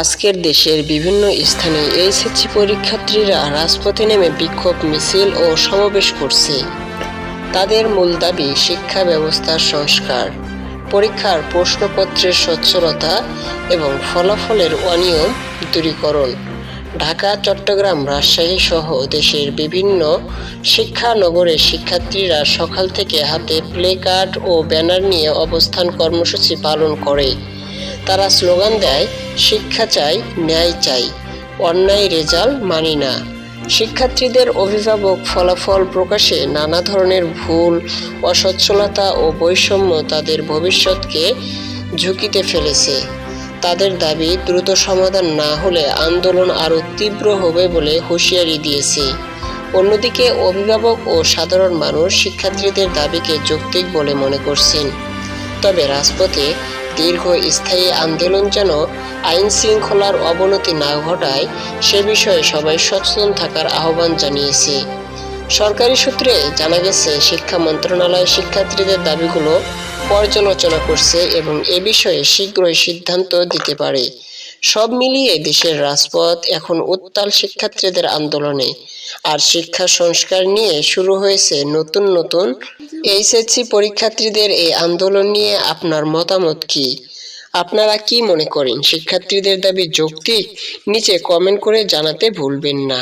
আজকের দেশের বিভিন্ন স্থানে এইচএসসি পরীক্ষার্থীরা রাজপথে নেমে বিক্ষোভ, মিছিল ও সমাবেশ করছে। তাদের মূল দাবি শিক্ষা ব্যবস্থার সংস্কার, পরীক্ষার প্রশ্নপত্রের সচ্ছলতা এবং ফলাফলের অনিয়ম দূরীকরণ। ঢাকা, চট্টগ্রাম, রাজশাহী সহ দেশের বিভিন্ন শিক্ষানগরের শিক্ষার্থীরা সকাল থেকে হাতে প্লে কার্ড ও ব্যানার নিয়ে অবস্থান কর্মসূচি পালন করে। তারা স্লোগান দেয়, শিক্ষা চাই, ন্যায় চাই, অন্যায় রেজাল্ট মানি না। শিক্ষার্থীদের অভিভাবক ফলাফল প্রকাশে নানা ধরনের ভুল, অসচ্ছলতা ও বৈষম্য তাদের ভবিষ্যৎকে ঝুঁকিতে ফেলেছে। তাদের দাবি, দ্রুত সমাধান না হলে আন্দোলন আরও তীব্র হবে বলে হুঁশিয়ারি দিয়েছে। অন্যদিকে অভিভাবক ও সাধারণ মানুষ শিক্ষার্থীদের দাবিকে যৌক্তিক বলে মনে করছেন। তবে রাজপথে দীর্ঘ স্থায়ী আন্দোলন যেন আইন শৃঙ্খলার অবনতি না ঘটায়, সে বিষয়ে সবাই সচেতন থাকার আহ্বান জানিয়েছে। সরকারি সূত্রে জানা গেছে, শিক্ষা মন্ত্রণালয় শিক্ষার্থীদের দাবিগুলো পর্যালোচনা করছে এবং এ বিষয়ে শীঘ্রই সিদ্ধান্ত দিতে পারে। সব মিলিয়ে দেশের রাজপথ এখন উত্তাল শিক্ষার্থীদের আন্দোলনে। আর শিক্ষা সংস্কার নিয়ে শুরু হয়েছে নতুন নতুন এইচএসসি পরীক্ষার্থীদের এই আন্দোলন নিয়ে আপনার মতামত কি? আপনারা কি মনে করেন? শিক্ষার্থীদের দাবি যৌক্তিক? নিচে কমেন্ট করে জানাতে ভুলবেন না।